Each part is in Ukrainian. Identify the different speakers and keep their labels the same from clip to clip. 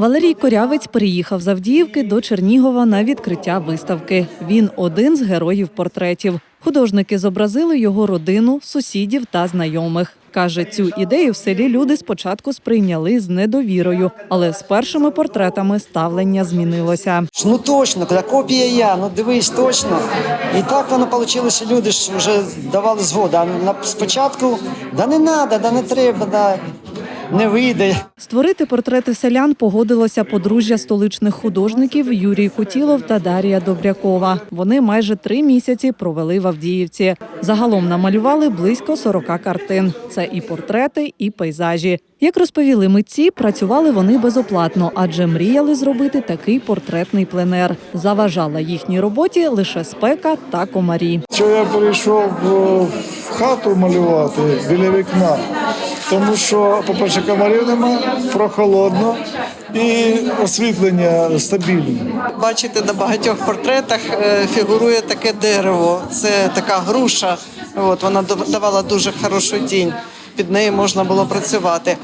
Speaker 1: Валерій Корявець приїхав з Авдіївки до Чернігова на відкриття виставки. Він один з героїв портретів. Художники зобразили його родину, сусідів та знайомих. Каже, цю ідею в селі люди спочатку сприйняли з недовірою, але з першими портретами ставлення змінилося.
Speaker 2: Ну точно, та копія я, ну дивись, точно. І так воно вийшло, що люди ж вже давали згоду. А на спочатку да не треба, да не треба, да не вийде.
Speaker 1: Створити портрети селян погодилося подружжя столичних художників Юрій Кутілов та Дарія Добрякова. Вони майже три місяці провели в Авдіївці. Загалом намалювали близько 40 картин. Це і портрети, і пейзажі. Як розповіли митці, працювали вони безоплатно, адже мріяли зробити такий портретний пленер. Заважала їхній роботі лише спека та комарі.
Speaker 3: Що я прийшов е, в хату малювати біля вікна, тому що, по-перше, комарів нема, прохолодно і освітлення стабільне.
Speaker 4: Бачите, на багатьох портретах е, фігурує таке дерево. Це така груша. От вона дав- давала дуже хорошу тінь. Під нею можна було працювати.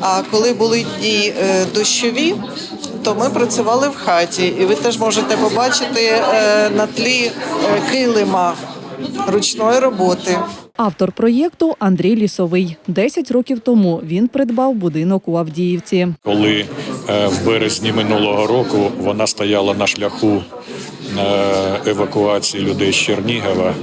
Speaker 4: А коли були дні е, дощові, то ми працювали в хаті, і ви теж можете побачити е, на тлі килима ручної роботи.
Speaker 1: Автор проєкту Андрій Лісовий. Десять років тому він придбав будинок у Авдіївці.
Speaker 5: Коли е, в березні минулого року вона стояла на шляху е, евакуації людей з Чернігова,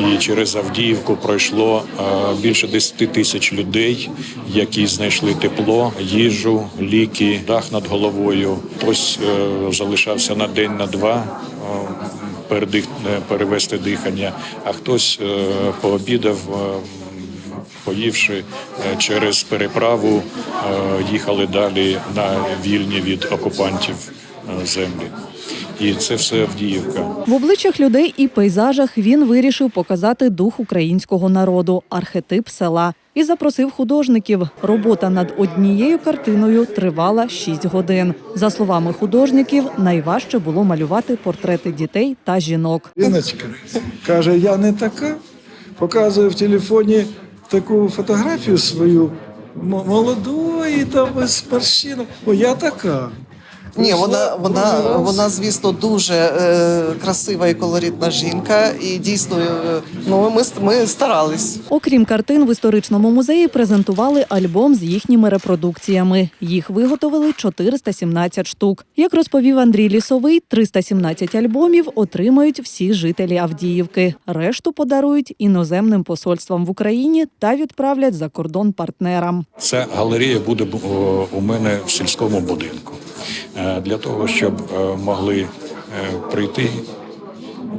Speaker 5: і через Авдіївку пройшло е, більше 10 тисяч людей, які знайшли тепло, їжу, ліки, дах над головою. Хтось е, залишався на день, на два. Перевести дихання, а хтось е, пообідав, е, поївши е, через переправу, їхали далі на вільні від окупантів землі. І це все Авдіївка.
Speaker 1: В обличчях людей і пейзажах він вирішив показати дух українського народу, архетип села. І запросив художників. Робота над однією картиною тривала 6 годин. За словами художників, найважче було малювати портрети дітей та жінок.
Speaker 3: Ліночка каже, я не така. Показує в телефоні таку фотографію свою молодої, там без морщинок. О, я така.
Speaker 4: Ні, вона, вона, вона, звісно, дуже е, красива і колоритна жінка. І дійсно, е, ну ми, ми старались.
Speaker 1: Окрім картин, в історичному музеї презентували альбом з їхніми репродукціями. Їх виготовили 417 штук. Як розповів Андрій Лісовий, 317 альбомів отримають всі жителі Авдіївки. Решту подарують іноземним посольствам в Україні та відправлять за кордон партнерам.
Speaker 5: Ця галерея буде о, у мене в сільському будинку. Е, Для того, щоб е, могли е, прийти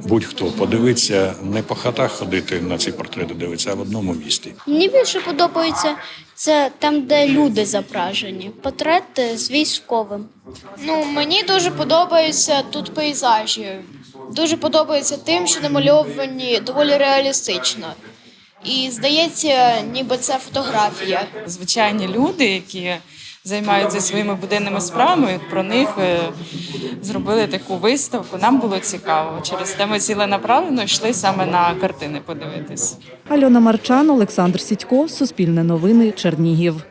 Speaker 5: будь-хто подивитися, не по хатах ходити на ці портрети дивитися, а в одному місті.
Speaker 6: Мені більше подобається це там, де люди зображені. Портрети з військовим.
Speaker 7: Ну, мені дуже подобаються тут пейзажі. Дуже подобається тим, що намальовані доволі реалістично. І здається, ніби це фотографія.
Speaker 8: звичайні люди, які займаються своїми буденними справами. Про них е, зробили таку виставку. Нам було цікаво. Через те ми ціленаправлено йшли саме на картини подивитись.
Speaker 1: Альона Марчан, Олександр Сідько, Суспільне новини, Чернігів.